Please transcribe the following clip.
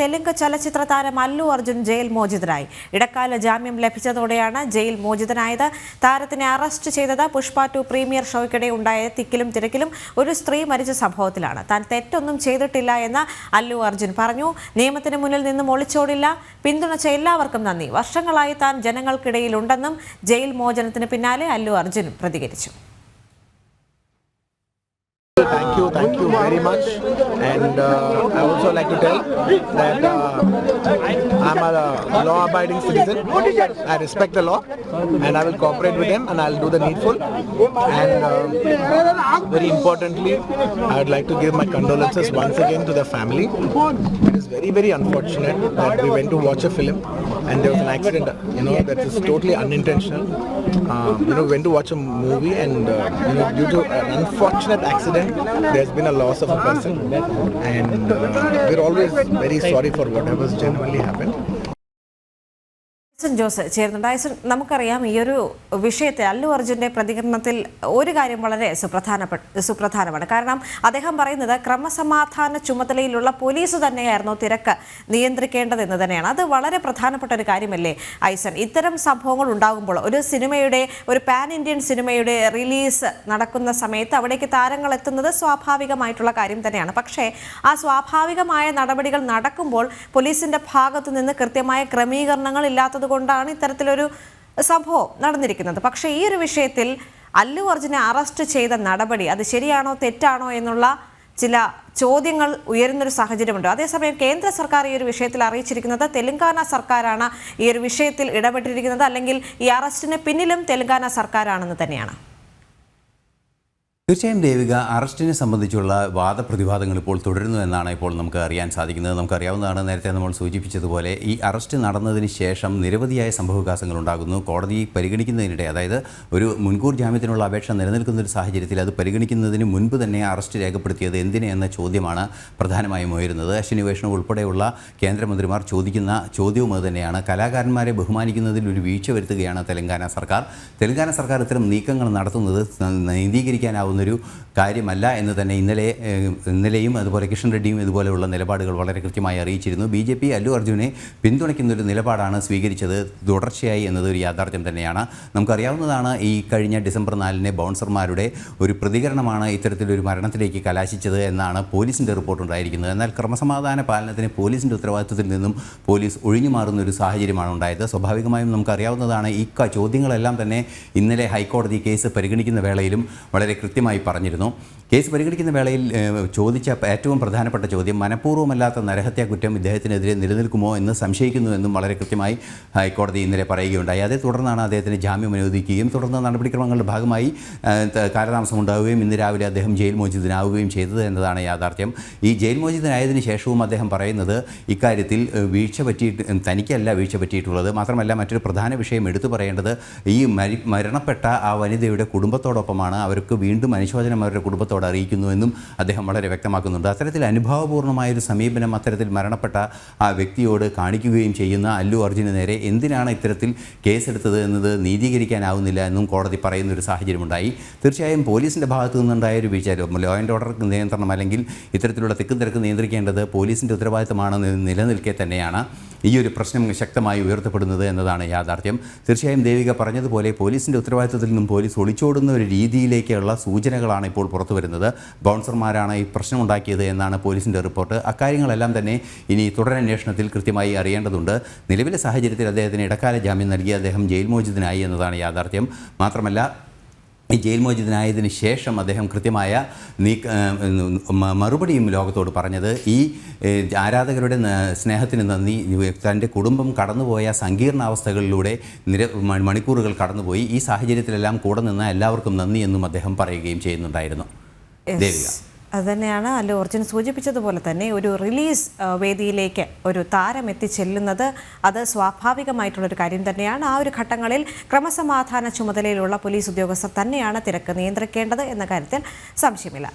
തെലുങ്ക് ചലച്ചിത്ര താരം അല്ലു അർജുൻ ജയിൽ മോചിതനായി. ഇടക്കാല ജാമ്യം ലഭിച്ചതോടെയാണ് ജയിൽ മോചിതനായത്. താരത്തിനെ അറസ്റ്റ് ചെയ്തത് പുഷ്പ ടു പ്രീമിയർ ഷോയ്ക്കിടെ ഉണ്ടായ തിക്കിലും തിരക്കിലും ഒരു സ്ത്രീ മരിച്ച സംഭവത്തിലാണ്. താൻ തെറ്റൊന്നും ചെയ്തിട്ടില്ല എന്ന് അല്ലു അർജുൻ പറഞ്ഞു. നിയമത്തിന് മുന്നിൽ നിന്നും ഒളിച്ചോടില്ല. പിന്തുണച്ച എല്ലാവർക്കും നന്ദി. വർഷങ്ങളായി താൻ ജനങ്ങൾക്കിടയിലുണ്ടെന്നും ജയിൽ മോചനത്തിന് പിന്നാലെ അല്ലു അർജുൻ പ്രതികരിച്ചു. Thank you, very much. And uh, I also like to tell that uh, I'm a law-abiding citizen. I respect the law, and I will cooperate with them, and I'll do the needful. And uh, very importantly, I would like to give my condolences once again to the family. It is very, very unfortunate that we went to watch a film and there was an accident. You know that is totally unintentional. Um, you know, we went to watch a movie, and uh, you know, due to an unfortunate accident, been a loss of a person, and uh, we're always very sorry for whatever's genuinely happened. Jose ചേരുന്നുണ്ട്. ഐസൻ നമുക്കറിയാം ഈ ഒരു വിഷയത്തെ അല്ലു അർജുന്റെ പ്രതികരണത്തിൽ ഒരു കാര്യം വളരെ സുപ്രധാനപ്പെട്ട സുപ്രധാനമാണ്. കാരണം അദ്ദേഹം പറയുന്നത് ക്രമസമാധാന ചുമതലയിലുള്ള പോലീസ് തന്നെയായിരുന്നു തിരക്ക് നിയന്ത്രിക്കേണ്ടതെന്ന് തന്നെയാണ്. അത് വളരെ പ്രധാനപ്പെട്ട ഒരു കാര്യമല്ലേ ഐസൻ ഇത്തരം സംഭവങ്ങൾ ഉണ്ടാകുമ്പോൾ ഒരു സിനിമയുടെ ഒരു പാൻ ഇന്ത്യൻ സിനിമയുടെ റിലീസ് നടക്കുന്ന സമയത്ത് അവിടേക്ക് താരങ്ങൾ എത്തുന്നത് സ്വാഭാവികമായിട്ടുള്ള കാര്യം തന്നെയാണ്. പക്ഷേ ആ സ്വാഭാവികമായ നടപടികൾ നടക്കുമ്പോൾ പോലീസിന്റെ ഭാഗത്തു നിന്ന് കൃത്യമായ ക്രമീകരണങ്ങൾ ഇല്ലാത്തത് കൊണ്ടാണ് ഇത്തരത്തിലൊരു സംഭവം നടന്നിരിക്കുന്നത്. പക്ഷേ ഈ ഒരു വിഷയത്തിൽ അല്ലു അർജുനെ അറസ്റ്റ് ചെയ്ത നടപടി അത് ശരിയാണോ തെറ്റാണോ എന്നുള്ള ചില ചോദ്യങ്ങൾ ഉയരുന്നൊരു സാഹചര്യമുണ്ട്. അതേസമയം കേന്ദ്ര സർക്കാർ ഈ ഒരു വിഷയത്തിൽ അറിയിച്ചിരിക്കുന്നത് തെലങ്കാന സർക്കാരാണ് ഈ ഒരു വിഷയത്തിൽ ഇടപെട്ടിരിക്കുന്നത്. അല്ലെങ്കിൽ ഈ അറസ്റ്റിന് പിന്നിലും തെലങ്കാന സർക്കാരാണെന്ന് തന്നെയാണ്. തീർച്ചയായും ദേവിക അറസ്റ്റിനെ സംബന്ധിച്ചുള്ള വാദപ്രതിവാദങ്ങൾ ഇപ്പോൾ തുടരുന്നു എന്നാണ് ഇപ്പോൾ നമുക്ക് അറിയാൻ സാധിക്കുന്നത്. നമുക്കറിയാവുന്നതാണ് നേരത്തെ നമ്മൾ സൂചിപ്പിച്ചതുപോലെ ഈ അറസ്റ്റ് നടന്നതിന് ശേഷം നിരവധിയായ സംഭവവികാസങ്ങൾ ഉണ്ടാകുന്നു. കോടതി പരിഗണിക്കുന്നതിനിടെ അതായത് ഒരു മുൻകൂർ ജാമ്യത്തിനുള്ള അപേക്ഷ നിലനിൽക്കുന്ന ഒരു സാഹചര്യത്തിൽ അത് പരിഗണിക്കുന്നതിന് മുൻപ് തന്നെ അറസ്റ്റ് രേഖപ്പെടുത്തിയത് എന്തിനെ എന്ന ചോദ്യമാണ് പ്രധാനമായും ഉയരുന്നത്. അശ്വനിവേഷണം ഉൾപ്പെടെയുള്ള കേന്ദ്രമന്ത്രിമാർ ചോദിക്കുന്ന ചോദ്യവും അത് തന്നെയാണ്. കലാകാരന്മാരെ ബഹുമാനിക്കുന്നതിൽ ഒരു വീഴ്ച വരുത്തുകയാണ് തെലങ്കാന സർക്കാർ. തെലങ്കാന സർക്കാർ ഇത്തരം നീക്കങ്ങൾ നടത്തുന്നത് നീതീകരിക്കാനാവുന്നൊരു കാര്യമല്ല എന്ന് തന്നെ ഇന്നലെ ഇന്നലെയും അതുപോലെ കിഷൻ റെഡ്ഡിയും ഇതുപോലെയുള്ള നിലപാടുകൾ വളരെ കൃത്യമായി അറിയിച്ചിരുന്നു. ബി ജെ പി അല്ലു അർജുനെ പിന്തുണയ്ക്കുന്നൊരു നിലപാടാണ് സ്വീകരിച്ചത്. തുടർച്ചയായി എന്നത് ഒരു യാഥാർത്ഥ്യം തന്നെയാണ്. നമുക്കറിയാവുന്നതാണ് ഈ കഴിഞ്ഞ ഡിസംബർ നാലിന് ബൗൺസർമാരുടെ ഒരു പ്രതികരണമാണ് ഇത്തരത്തിലൊരു മരണത്തിലേക്ക് കലാശിച്ചത് എന്നാണ് പോലീസിന്റെ റിപ്പോർട്ടുണ്ടായിരിക്കുന്നത്. എന്നാൽ ക്രമസമാധാന പാലനത്തിന് പോലീസിന്റെ ഉത്തരവാദിത്വത്തിൽ നിന്നും പോലീസ് ഒഴിഞ്ഞു മാറുന്ന ഒരു സാഹചര്യമാണ് ഉണ്ടായത്. സ്വാഭാവികമായും നമുക്കറിയാവുന്നതാണ് ഈ ചോദ്യങ്ങളെല്ലാം തന്നെ ഇന്നലെ ഹൈക്കോടതി കേസ് പരിഗണിക്കുന്ന വേളയിലും വളരെ കൃത്യമായി പറഞ്ഞിരുന്നു. കേസ് പരിഗണിക്കുന്ന വേളയിൽ ചോദിച്ച ഏറ്റവും പ്രധാനപ്പെട്ട ചോദ്യം മനഃപൂർവമല്ലാത്ത നരഹത്യാ കുറ്റം ഇദ്ദേഹത്തിനെതിരെ നിലനിൽക്കുമോ എന്ന് സംശയിക്കുന്നു എന്നും വളരെ കൃത്യമായി ഹൈക്കോടതി ഇന്നലെ പറയുകയുണ്ടായി. അതേ തുടർന്നാണ് അദ്ദേഹത്തിന് ജാമ്യം അനുവദിക്കുകയും തുടർന്ന് നടപടിക്രമങ്ങളുടെ ഭാഗമായി കാലതാമസം ഉണ്ടാവുകയും ഇന്ന് രാവിലെ അദ്ദേഹം ജയിൽ മോചിതനാവുകയും ചെയ്തത് എന്നതാണ് യാഥാർത്ഥ്യം. ഈ ജയിൽ മോചിതനായതിനു ശേഷവും അദ്ദേഹം പറയുന്നത് ഇക്കാര്യത്തിൽ വീഴ്ച പറ്റിയിട്ട് തനിക്കല്ല വീഴ്ച പറ്റിയിട്ടുള്ളത്. മാത്രമല്ല മറ്റൊരു പ്രധാന വിഷയം എടുത്തു പറയേണ്ടത് ഈ മരി മരണപ്പെട്ട ആ വനിതയുടെ കുടുംബത്തോടൊപ്പമാണ്. അവർക്ക് വീണ്ടും അനുശോചനം അവരുടെ കുടുംബത്തോട് അറിയിക്കുന്നുവെന്നും അദ്ദേഹം വളരെ വ്യക്തമാക്കുന്നുണ്ട്. അത്തരത്തിൽ അനുഭാവപൂർണമായൊരു സമീപനം അത്തരത്തിൽ മരണപ്പെട്ട ആ വ്യക്തിയോട് കാണിക്കുകയും ചെയ്യുന്ന അല്ലു അർജുന് നേരെ എന്തിനാണ് ഇത്തരത്തിൽ കേസെടുത്തത് എന്നത് നീതീകരിക്കാനാവുന്നില്ല എന്നും കോടതി പറയുന്ന ഒരു സാഹചര്യമുണ്ടായി. തീർച്ചയായും പോലീസിന്റെ ഭാഗത്തു നിന്നുണ്ടായ ഒരു വീഴ്ച ലോ ആൻഡ് ഓർഡർ നിയന്ത്രണം അല്ലെങ്കിൽ ഇത്തരത്തിലുള്ള തിക്കും തിരക്ക് നിയന്ത്രിക്കേണ്ടത് പോലീസിന്റെ ഉത്തരവാദിത്തമാണെന്ന് നിലനിൽക്കെ തന്നെയാണ് ഈ ഒരു പ്രശ്നം ശക്തമായി ഉയർത്തപ്പെടുന്നത് എന്നതാണ് യാഥാർത്ഥ്യം. തീർച്ചയായും ദേവിക പറഞ്ഞതുപോലെ പോലീസിന്റെ ഉത്തരവാദിത്തത്തിൽ നിന്നും പോലീസ് ഒളിച്ചോടുന്ന ഒരു രീതിയിലേക്കുള്ള സൂചനകളാണ് ഇപ്പോൾ പുറത്തു വരുന്നത്. ബൗൺസർമാരാണ് ഈ പ്രശ്നമുണ്ടാക്കിയത് എന്നാണ് പോലീസിന്റെ റിപ്പോർട്ട്. അക്കാര്യങ്ങളെല്ലാം തന്നെ ഇനി തുടരന്വേഷണത്തിൽ കൃത്യമായി അറിയേണ്ടതുണ്ട്. നിലവിലെ സാഹചര്യത്തിൽ അദ്ദേഹത്തിന് ഇടക്കാല ജാമ്യം നൽകി അദ്ദേഹം ജയിൽ മോചിതനായി എന്നതാണ് യാഥാർത്ഥ്യം. മാത്രമല്ല ഈ ജയിൽ മോചിതനായതിനു ശേഷം അദ്ദേഹം കൃത്യമായ നീക്ക മറുപടിയും ലോകത്തോട് പറഞ്ഞത് ഈ ആരാധകരുടെ സ്നേഹത്തിന് നന്ദി തന്റെ കുടുംബം കടന്നുപോയ സങ്കീർണാവസ്ഥകളിലൂടെ നിര മണിക്കൂറുകൾ കടന്നുപോയി ഈ സാഹചര്യത്തിലെല്ലാം കൂടെ നിന്ന എല്ലാവർക്കും നന്ദി എന്നും അദ്ദേഹം പറയുകയും ചെയ്യുന്നുണ്ടായിരുന്നു. ദേവിക. അതുതന്നെയാണ് അല്ല ഓർജിൻ സൂചിപ്പിച്ചതുപോലെ തന്നെ ഒരു റിലീസ് വേദിയിലേക്ക് ഒരു താരം എത്തിച്ചെല്ലുന്നത്. അത് സ്വാഭാവികമായിട്ടുള്ളൊരു കാര്യം തന്നെയാണ്. ആ ഒരു ഘട്ടങ്ങളിൽ ക്രമസമാധാന ചുമതലയിലുള്ള പോലീസ് ഉദ്യോഗസ്ഥർ തന്നെയാണ് തിരക്ക് നിയന്ത്രിക്കേണ്ടത് എന്ന കാര്യത്തിൽ സംശയമില്ല.